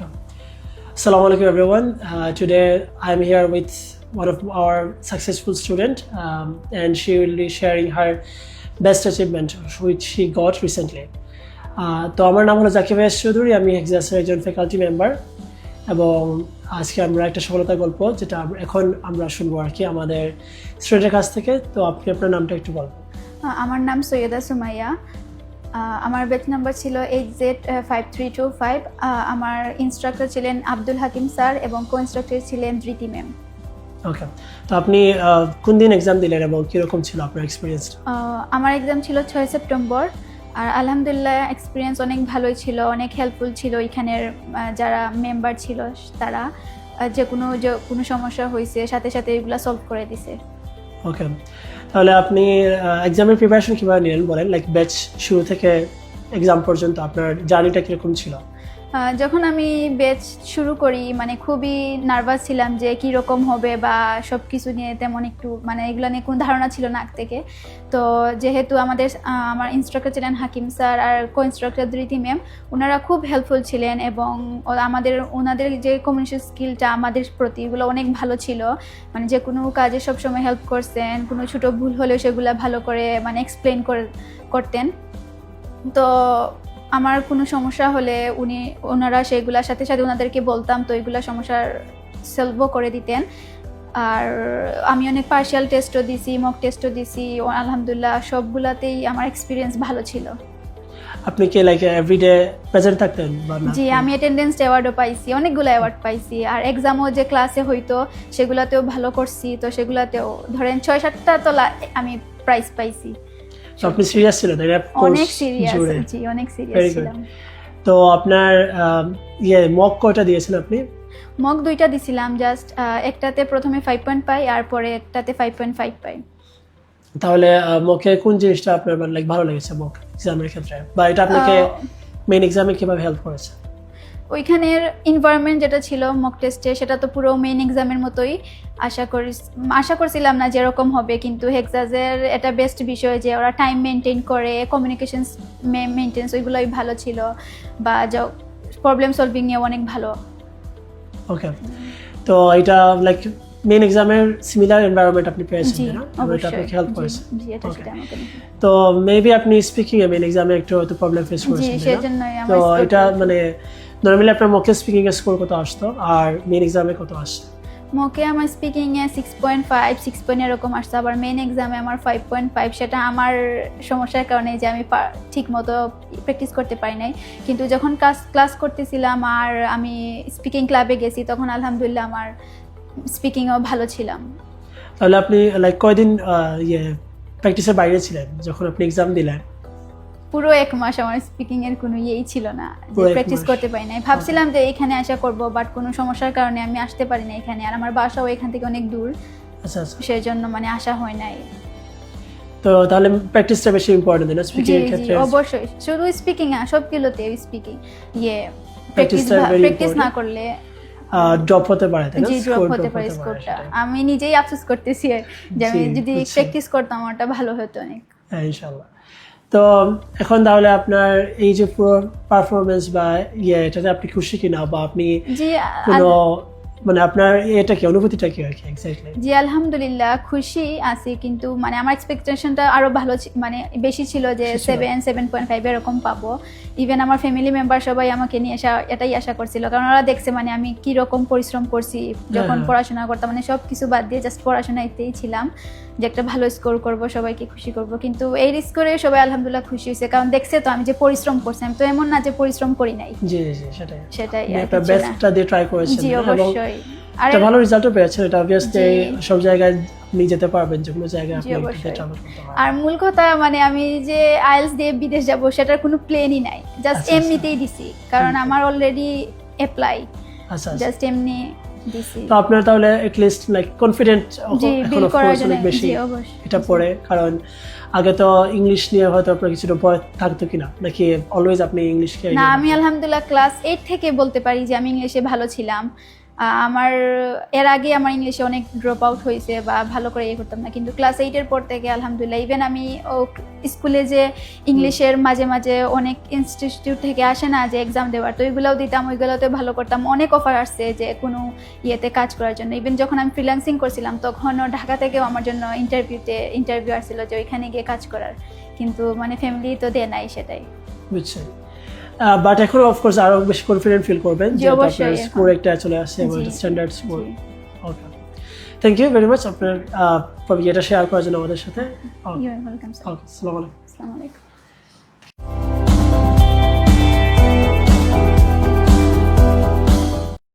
Okay. Assalamu alaikum everyone. Uh, today I'm here with one of our successful student um, and she will be sharing her best achievement which she got recently. Uh, তো আমার নাম হলো জাকিব S Chowdhury আমি এক্সাসের একজন faculty member এবং আজকে আমরা একটা সফলতার গল্প যেটা এখন আমরা শুনব আর কি আমাদের স্টুডেন্টের কাছ থেকে তো আপনি আপনার নামটা একটু বলবেন আমার নাম সৈয়দা সুমাইয়া আমার বেচ নাম্বার ছিল eight Z five three two five আমার ইনস্ট্রাক্টর ছিলেন আব্দুল হাকিম স্যার এবং কো ইনস্ট্রাক্টর ছিলেন ধৃতি ম্যাম ওকে তো আপনি কোন দিন এক্সাম দিলেন এবং কীরকম ছিল আপনার এক্সপিরিয়েন্সটা আমার এক্সাম ছিল ছয় সেপ্টেম্বর আর আলহামদুলিল্লাহ এক্সপিরিয়েন্স অনেক ভালোই ছিল অনেক হেল্পফুল ছিল এখানের যারা মেম্বার ছিল তারা যে কোনো যে কোনো সমস্যা হয়েছে সাথে সাথে এগুলো সলভ করে দিছে। ওকে তাহলে আপনি এক্সামের প্রিপারেশন কীভাবে নিলেন বলেন? লাইক ব্যাচ শুরু থেকে এক্সাম পর্যন্ত আপনার জার্নিটা কীরকম ছিল? যখন আমি বেচ শুরু করি মানে খুবই নার্ভাস ছিলাম যে কী রকম হবে বা সব কিছু নিয়ে তেমন একটু মানে এগুলো নিয়ে কোনো ধারণা ছিল না আগ থেকে। তো যেহেতু আমাদের আমার ইনস্ট্রাক্টর ছিলেন হাকিম স্যার আর কো ইনস্ট্রাক্টর ধৃতি ম্যাম ওনারা খুব হেল্পফুল ছিলেন এবং আমাদের ওনাদের যে কমিউনিকেশন স্কিলটা আমাদের প্রতি এগুলো অনেক ভালো ছিল। মানে যে কোনো কাজে সবসময় হেল্প করছেন কোনো ছোটো ভুল হলেও সেগুলো ভালো করে মানে এক্সপ্লেন করতেন। তো আমার কোনো সমস্যা হলে উনি ওনারা সেগুলোর সাথে সাথে ওনাদেরকে বলতাম তো এগুলো সমস্যার সলভও করে দিতেন। আর আমি অনেক পার্শিয়াল টেস্টও দিছি মক টেস্টও দিছি আলহামদুলিল্লাহ সবগুলাতেই আমার এক্সপিরিয়েন্স ভালো ছিল। আপনি কি লাইক এভরিডে প্রেজেন্ট থাকতেন জি আমি অ্যাটেন্ডেন্স অ্যাওয়ার্ডও পাইছি অনেকগুলো অ্যাওয়ার্ড পাইছি। আর এক্সামও যে ক্লাসে হইতো সেগুলাতেও ভালো করছি তো সেগুলাতেও ধরেন ছয় সাতটা তো আমি প্রাইজ পাইছি। আপনি সিরিয়াস ছিলেন তাই অনেক সিরিয়াস জি অনেক সিরিয়াস ছিলাম। তো আপনার ইয়ে মক কয়টা দিয়েছেন আপনি? মক দুইটা দিছিলাম জাস্ট একটাতে প্রথমে ফাইভ পয়েন্ট পাই আর পরে একটাতে ফাইভ পয়েন্ট ফাইভ পাই। তাহলে মকে কোন জিনিসটা আপনার মানে লাইক ভালো লেগেছে মক এক্সামের ক্ষেত্রে? বা এটা আপনাকে মেইন এক্সামে কীভাবে হেল্প করেছে? ওইখানের এনভায়রনমেন্ট যেটা ছিল মক টেস্টে সেটা তো পুরো মেইন এক্সামের মতোই। আশা করি আশা করছিলাম না যেরকম হবে কিন্তু হেক্সাজের এটা বেস্ট বিষয় যে ওরা টাইম মেনটেন করে কমিউনিকেশন মেনটেন্স ওইগুলোই ভালো ছিল বা প্রবলেম সলভিং নিয়ে অনেক ভালো। ওকে তো এটা লাইক মেইন এক্সামের সিমিলার এনভায়রনমেন্ট আপনি পেয়েছেন না? এটা আপনাকে হেল্প করেছে। তো মেবি আপনি স্পিকিং এ মেইন এক্সামে একটু হয়তো প্রবলেম ফেস করেছেন তো এটা মানে নর্মালি আপনার মকে স্পিকিং এর স্কোর কত আসতো? আর মেইন এক্সামে কত আসছে? মোকে আমার স্পিকিং এ six point five six point এরকম আসছে। আবার মেন এক্সামে আমার ফাইভ পয়েন্ট ফাইভ সেটা আমার সমস্যার কারণে যে আমি ঠিক মতো প্র্যাকটিস করতে পারি নাই। কিন্তু যখন ক্লাস ক্লাস করতেছিলাম আর আমি স্পিকিং ক্লাবে গেছি তখন আলহামদুলিল্লাহ আমার স্পিকিংও ভালো ছিলাম। তাহলে আপনি লাইক কয়দিন ইয়ে প্র্যাকটিসের বাইরে ছিলেন? যখন আপনি এক্সাম দিলেন। পুরো এক মাস আমার স্পিকিং এর কোনো ইয়েই ছিল না যে প্র্যাকটিস করতে পারি নাই। ভাবছিলাম যে এখানে আশা করব বাট কোনো সমস্যার কারণে আমি আসতে পারি না এখানে। আর আমার বাসাও এখান থেকে অনেক দূর। আচ্ছা আচ্ছা। সেই জন্য মানে আসা হয় নাই। তো তাহলে প্র্যাকটিসটা বেশি ইম্পর্টেন্ট না স্পিকিং এর ক্ষেত্রে? অবশ্যই। শুধু স্পিকিং না সবগুলোতে স্পিকিং ইয়ে প্র্যাকটিস প্র্যাকটিস না করলে ড্রপ হতে পারে তাই না? জি ড্রপ হতে পারে স্কোরটা আমি নিজেই আফসোস করতেছি যে আমি যদি প্র্যাকটিস করতাম ওটা ভালো হতো অনেক। হ্যাঁ ইনশাল্লাহ তো এখন তাহলে আপনার এই যে পুরো পারফরমেন্স বা ইয়ে এটাতে আপনি খুশি কিনা বা আপনি কোনো মানে আপনার এটা কি অনুভূতিটা কি আর কি এক্স্যাক্টলি জি আলহামদুলিল্লাহ খুশি আছি। কিন্তু মানে আমার এক্সপেকটেশনটা আরও ভালো মানে বেশি ছিল যে সেভেন সেভেন পয়েন্ট ফাইভ এরকম পাবো। ইভেন আমার ফ্যামিলি মেম্বার সবাই আমাকে নিয়ে আসা এটাই আশা করছিল। কারণ ওরা দেখছে মানে আমি কি রকম পরিশ্রম করছি যখন হ্যাঁ। পড়াশোনা করতাম মানে সব কিছু বাদ দিয়ে জাস্ট পড়াশোনাতেই ছিলাম। যে একটা ভালো স্কোর করব সবাইকে খুশি করব। কিন্তু এই স্কোরে সবাই আলহামদুলিল্লাহ খুশি হয়েছে। কারণ দেখছে তো আমি যে পরিশ্রম করছি আমি তো এমন না যে পরিশ্রম করি নাই। জি জি সেটাই। সেটাই একটা বেস্টটা দিয়ে ট্রাই করেছেন। জি অবশ্যই। একটা ভালো রেজাল্টও পেয়েছেন এটা অবভিয়াসলি সব জায়গায় আপনি যেতে পারবেন জায়গায় আপনি ট্রাভেল করতে পারবেন। আর মূল কথা মানে আমি যে আইএলস দিয়ে বিদেশ যাব সেটার কোনো প্লেনই নাই। জাস্ট আচ্ছা, এমনিতেই দিছি কারণ আমার অলরেডি অ্যাপ্লাই আচ্ছা আচ্ছা। জাস্ট এমনি তো আপনার তাহলে এটলিস্ট লাইক কনফিডেন্ট এখন বিল অফ করার জন্য অনেক বেশি এটা পড়ে কারণ আগে তো ইংলিশ নিয়ে হয়তো আপনার কিছুটা ভয় থাকতো কিনা নাকি অলওয়েজ আপনি ইংলিশকে না আমি আলহামদুলিল্লাহ ক্লাস এইট থেকে বলতে পারি যে আমি ইংলিশে ভালো ছিলাম। আমার, এর আগে আমার ইংলিশে অনেক ড্রপ আউট হয়েছে বা ভালো করে ইয়ে করতাম না। কিন্তু ক্লাস এইটের পর থেকে, আলহামদুলিল্লাহ ইভেন আমি ও স্কুলে যে ইংলিশের মাঝে মাঝে অনেক ইনস্টিটিউট থেকে আসে না যে এক্সাম দেওয়ার, তো ওইগুলোও দিতাম, ওইগুলোতে ভালো করতাম। অনেক অফার আসছে যে কোনো ইয়েতে কাজ করার জন্য। ইভেন যখন আমি ফ্রিল্যান্সিং করছিলাম, তখনও ঢাকা থেকেও আমার জন্য ইন্টারভিউতে ইন্টারভিউ আসছিল যে ওইখানে গিয়ে কাজ করার। কিন্তু মানে ফ্যামিলি তো দেয় নাই সেটাই। বুঝছি। বাট এখন অফকোর্স আরও বেশি কনফিডেন্ট ফিল করবেন যে আপনার স্কোর একটা চলে আসছে এবং standard score. Okay thank you very much আপনার আহ, শেয়ার করার জন্য আমাদের সাথে। ওকে আসসালামু আলাইকুম। আসসালামু আলাইকুম।